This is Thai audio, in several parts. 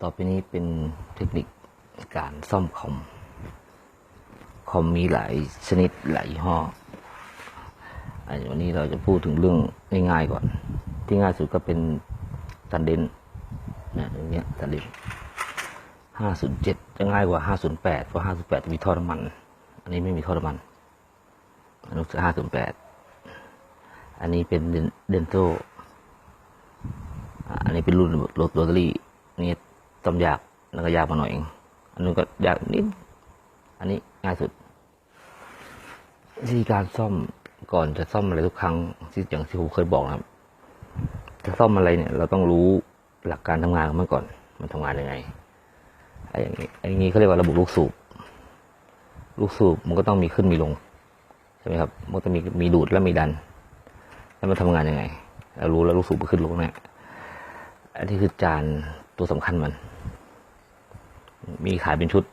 ต่อไปนี้เป็นเทคนิคการซ่อมคอม คอมมีหลายชนิดหลายยี่ห้ออันวันนี้เราจะพูดถึงเรื่องง่ายๆก่อน ที่ง่ายสุดก็เป็นตันเดนนะอย่างเงี้ยตันเดนห้าศูนย์เจ็ดจะง่ายกว่าห้าศูนย์แปดเพราะห้าศูนย์แปดจะมีท่อน้ำมัน อันนี้ไม่มีท่อน้ำมันอันนี้ห้าศูนย์แปดอันนี้เป็นเดนโต อันนี้เป็นรุ่นโรตารี่นี่ต้มยากแล้วก็ยากมาหน่อยเองอันนู้นก็ยากนิดอันนี้ง่ายสุดวิธีการซ่อมก่อนจะซ่อมอะไรทุกครั้งที่อย่างที่ผมเคยบอกนะครับ จะซ่อมอะไรเนี่ย เราต้องรู้หลักการทำงานของมันก่อน มันทำงานยังไงไอ้อย่างนี้ไอ้อย่างนี้เขาเรียกว่าระบบลูกสูบ ลูกสูบมันก็ต้องมีขึ้นมีลงใช่ไหมครับ มันจะมีมีดูดและมีดัน แล้วมันทำงานยังไงเรารู้แล้วลูกสูบมันขึ้นลงเนี่ย อันนี้คือจานตัวสำคัญมัน มีขายเป็นชุด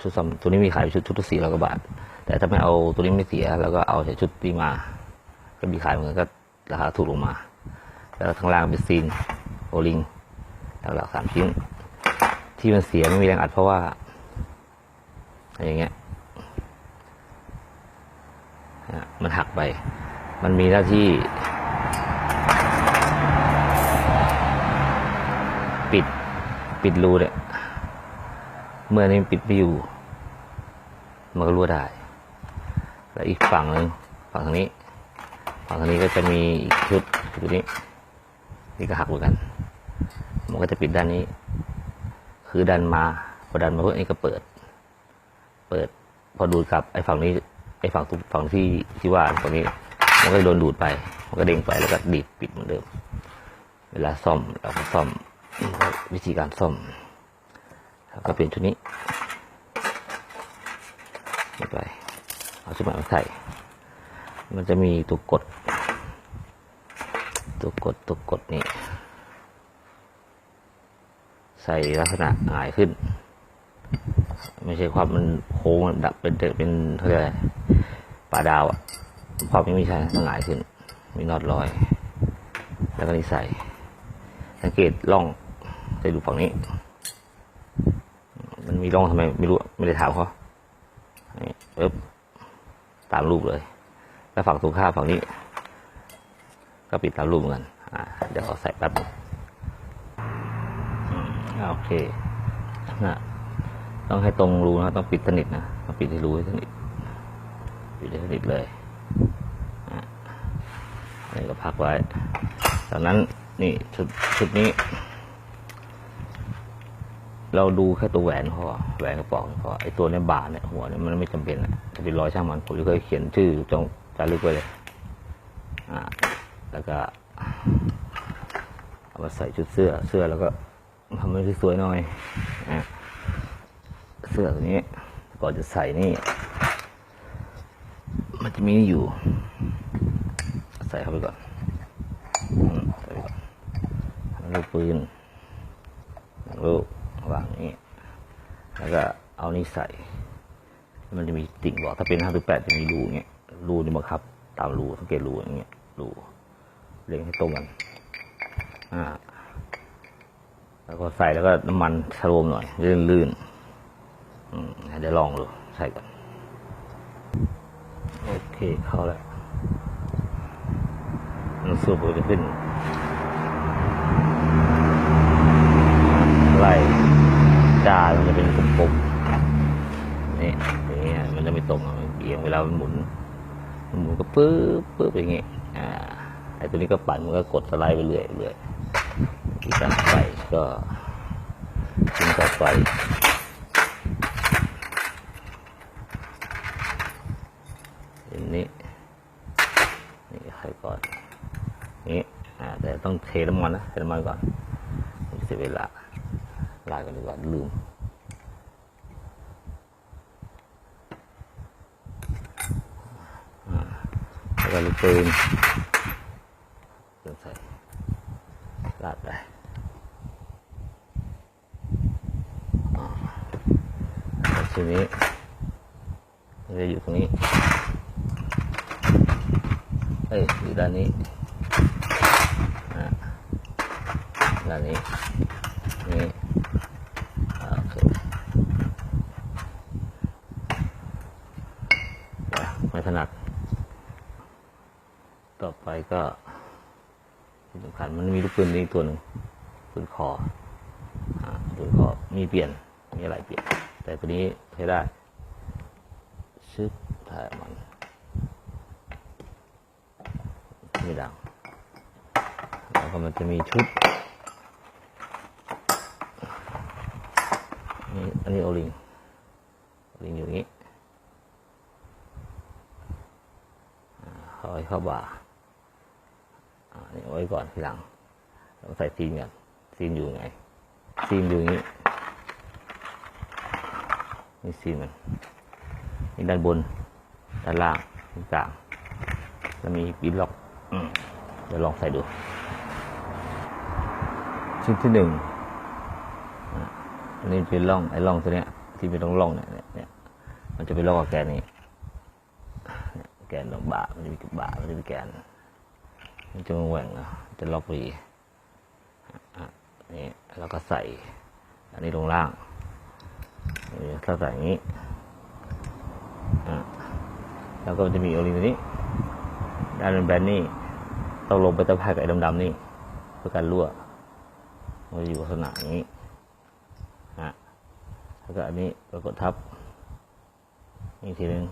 ชุดซัมตัวนี้มีขายเป็นชุดชุดละสี่ร้อยกว่าบาท แต่ถ้าไม่เอาตัวนี้ไม่เสีย แล้วก็เอาแต่ชุดนี้มา ก็มีขายเหมือนกันก็ราคาถูกลงมา แล้วข้างล่างเป็นซีนโอลิงหลักๆสามชิ้น ที่มันเสียไม่มีแรงอัดเพราะว่าอะไรอย่างเงี้ยมันหักไป มันมีหน้าที่ ปิดรูเนี่ยเมื่อนี้ปิดไม่อยู่ มันก็รั่วได้ แล้วอีกฝั่งหนึ่งฝั่งทางนี้ ฝั่งทางนี้ก็จะมีอีกชุดอตัวนี้นี่ก็หักเหมือนกัน มันก็จะปิดด้านนี้ คือดันมาพอดันมาพื่อนี้ก็เปิด เปิด พอดูดกลับไอ้ฝั่งนี้ไอ้ฝั่งฝั่งที่ที่ว่าฝั่งนี้ มันก็โดนดูดไป มันก็เด้งไปแล้วก็ดีดปิดเหมือนเดิม เวลาซ่อมเราก็ซ่อม วิธีการซ่อมก็เป็นชุดนี้ไปเอาชุดใหม่มาใส่ มันจะมีตัวกด ตัวกดตัวกดนี่ ใส่ลักษณะหงายขึ้น ไม่ใช่ความมันโค้งดับเป็นเป็นเขาเรียกอะไรปลาดาวอะความนี้ไม่ใช่ต้องหงายขึ้น มีน็อตลอย แล้วก็นี่ใส่ สังเกตร่อง ไปดูฝั่งนี้ มันมีร่องทำไมไม่รู้ไม่ได้ถามเขานี่ปึ๊บตามรูปเลย แล้วฝั่งตรงข้ามฝั่งนี้ ก็ปิดตามรูปเหมือนกันอ่าเดี๋ยวขอใส่แป๊บโอเคนะต้องให้ตรงรูนะต้องปิดสนิทนะต้องปิดให้รูให้สนิทปิดให้สนิทเลยนนี้ก็พักไว้จากนั้นนี่ชุดชุดนี้ เราดูแค่ตัวแหวนพอแหวนกระป๋องพอไอตัวเนี้ยบาทเนี่ยหัวเนี่ยมันไม่จำเป็นอะจะเป็นรอยช่างมันผมจะเคยเขียนชื่อจงจารึกไว้เลยอ่าแล้วก็เอามาใส่ชุดเสื้อเสื้อแล้วก็ทำให้สวยๆหน่อยอะเสื้อตัวนี้ก่อนจะใส่นี่ มันจะมีนี่อยู่ ใส่เข้าไปก่อนใส่ไปก่อนลูกปืนลูก วางนี้ แล้วก็เอานี่ใส่ มันจะมีติ่งบอก ถ้าเป็นห้าหรือแปดจะมีรูอย่างเงี้ย รูนี่บังคับ ตามรูสังเกตรูอย่างเงี้ย รูเล็งให้ตรงกัน อ่า แล้วก็ใส่แล้วก็น้ำมันชะโลมหน่อย ลื่นลื่นอืมเดี๋ยวลองดู ใส่ก่อน โอเค เข้าแล้วน้ำซุปจะขึ้นไล่จาน มันจะเป็นกลมๆนี่อย่างเงี้ยมันจะไม่ตรงเอียงเวลามันหมุนมันหมุนก็ปึ๊บปึ๊บอย่างเงี้ยอ่าไอ้ตัวนี้ก็ปั่นมันก็กดสไลด์ไปเรื่อยเรื่อยที่การไฟก็ทิ้งต่อไฟอย่างนี้นี่ใครก่อนนี่อ่าแต่ต้องเทน้ำมันนะเทน้ำมันก่อนเสียเวลาลากันดีกว่าลืมอ่าแล้ว ก็ลูกปืนเติมใส่ลาดไปอ่าแล้วทีนี้จะอยู่ตรงนี้เอ้ยอยู่ด้านนี้อ่าด้านนี้อ่าโอเคอะไม่ถนัด ต่อไปก็ที่สำคัญมันมีลูกปืนนี่ตัวหนึ่งปืนคอปืนคอมีเปลี่ยนมีอะไรเปลี่ยน แต่ตัวนี้ใช้ได้ชึบถ่ายมันไม่ดังแล้วก็มันจะมีชุดนี่อันนี้โอลิงโอลิงอยู่นี้อ่อาไว้เข้าบ่า นี่เอาไว้ก่อนทีหลังเราใส่ซีนก่อนซีนอยู่ไงซีนอยู่อย่างนี้นี่ซีนมันนี่ด้านบนด้านล่างตรงกลางแล้วมีปีล็อกเดี๋ยวลองใส่ดู ชิ้นที่หนึ่งอันนี้เป็นร่องไอ้ร่องตัวเนี้ย ที่เป็นร่องร่องเนี่ยเนี่ยมันจะเป็นร่องกับแกนนี้แกนตรงบ่ามันจะมีบ่ามันจะมีแกน มันจะมแหว่งนะจะล็อกไปอีนี่แล้วก็ใส่ อันนี้ลงล่างถ้าใส่อย่างนี้แล้วก็จะมีโอลิงตัวนี้ด้านเป็นแบนนี่ต้องลงไปตะแคงกับไอ้ดำๆนี่เพื่อการรั่วมันจะอยู่ลักษณะอย่างนี้ฮะแล้วก็อันนี้ก็กดทับนี่อีกทีหนึง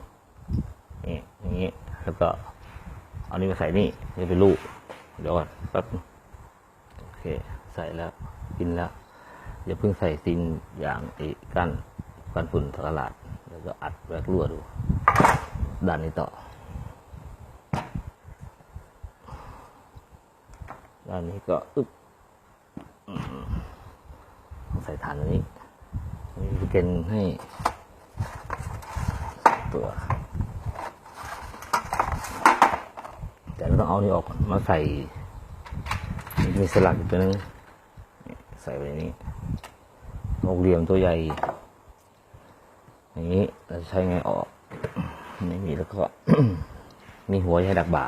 นี่อย่างนี้แล้วก็ เอานี้มาใส่นี่นี่เป็นลูกเดี๋ยวก่อนแป๊บโอเค ใส่แล้วกินแล้วอย่าเพิ่งใส่ซินอย่างไอ้กั้นกันฝุ่นตลาด แล้วก็อัดแวกรั่วดูด้านนี้ต่อด้านนี้ก็อึ๊บใส่ฐานอันนี้มีเกนให้ตัว แต้องเอานี่ออกมาใส่มีสลักอีกตัวนึงใส่ไปในนี้หกเหลี่ยมตัวใหญ่อย่างนี้เราใช้ไงออกไม่มีแล้วก็ มีหัวให้ดักบ่า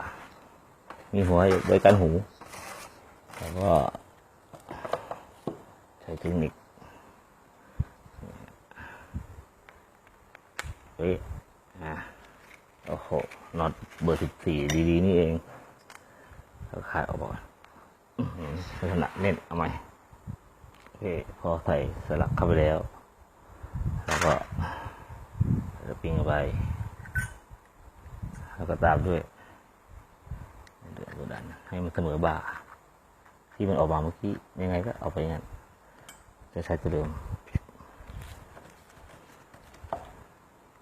มีหัวไว้กันหู แล้วก็ใช้เทคนิคเฮ้ยอะโอ้โหน็อตเบอร์สิบสี่ดีๆ นี่เอง เราคายออกมาก่อนอื้อหือลักษณะเน้นเอาใหม่โอเคพอใส่สลักเข้าไปแล้ว แล้วก็จะปิ้งเข้าไป แล้วก็ตามด้วยเดือดกดดันให้มันเสมอบ่า ที่มันออกมาเมื่อกี้ยังไงก็เอาไปอย่างนั้นจะใช้ตัวเดิม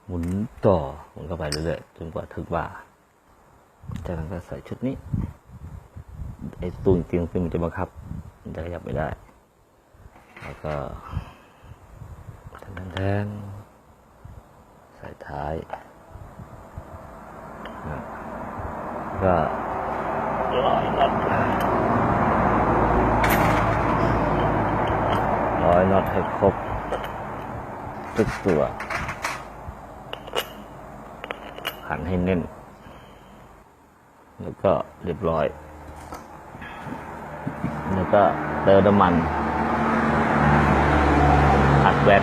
หมุนต่อหมุนเข้าไปเรื่อยๆจนกว่าถึงบ่าจากนั้นก็ใส่ชุดนี้ ไอ้ตูนจริงๆมันจะบังคับ มันจะขยับไม่ได้ แล้วก็แทนๆใส่ท้ายก็ร้อยน็อตร้อยน็อตให้ครบทุกตัวขันให้แน่น แล้วก็เรียบร้อย แล้วก็เติมน้ำมันอัดแว็ก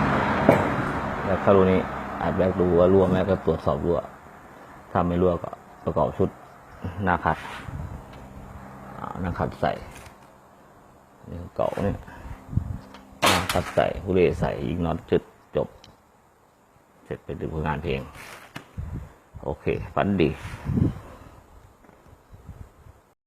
แล้วเข้ารูนี้อัดแว็กดูว่ารั่วไหมก็ตรวจสอบรั่วถ้าไม่รั่วก็ประกอบชุดหน้าขัดหน้าขัดใส่นี่เก่าเนี่ยหน้าขัดใส่ผู้เล่ใส่ยิงน็อตจุดจบ เสร็จเป็นผลงานเพลง โอเคฟันดี